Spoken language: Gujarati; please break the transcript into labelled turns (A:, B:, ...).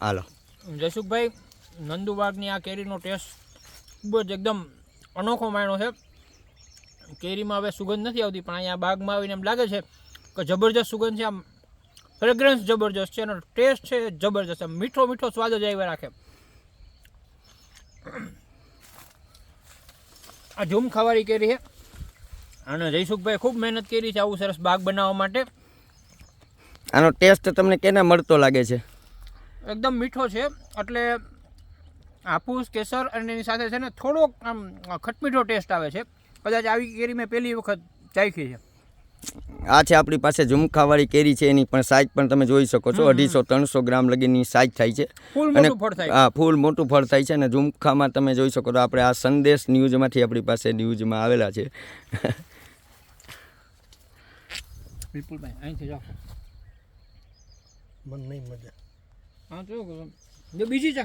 A: હાલો.
B: જયસુખભાઈ નંદુબાગની આ કેરીનો ટેસ્ટ ખૂબ જ એકદમ અનોખો માણ્યો છે. કેરીમાં હવે સુગંધ નથી આવતી પણ અહીંયા બાગમાં આવીને એમ લાગે છે કે જબરજસ્ત સુગંધ છે. આમ ફ્રેગ્રન્સ જબરજસ્ત છે એનો ટેસ્ટ છે જબરજસ્ત. આમ મીઠો મીઠો સ્વાદ જ આવ્યા રાખે. આ ઝૂમ ખાવાની કેરી છે. અને જયસુખભાઈ ખૂબ મહેનત કરી છે આવું સરસ બાગ બનાવવા માટે.
A: આનો ટેસ્ટ તમને કેના મળતો લાગે છે?
B: એકદમ મીઠો છે. એટલે હાફૂસ કેસર અને એની સાથે છે ને થોડોક આમ ખટમીઠો ટેસ્ટ આવે છે. કદાચ આવી કેરી મેં પહેલી વખત ચાખી છે.
A: આ છે આપણી પાસે ઝુમખાવાળી કેરી છે. એની પણ સાઈઝ પણ તમે જોઈ શકો છો. અઢીસો ત્રણસો ગ્રામ લગીની સાઈઝ થાય છે. અને
B: મોટું ફળ થાય
A: હા ફૂલ મોટું ફળ થાય છે અને ઝુમખામાં તમે જોઈ શકો તો આપણે આ સંદેશ ન્યૂઝમાંથી આપણી પાસે ન્યૂઝમાં આવેલા છે.
B: વિપુલભાઈ અહીંથી જાઓ.
C: મને નહીં મજા.
B: હા તો જો બીજી ચાખી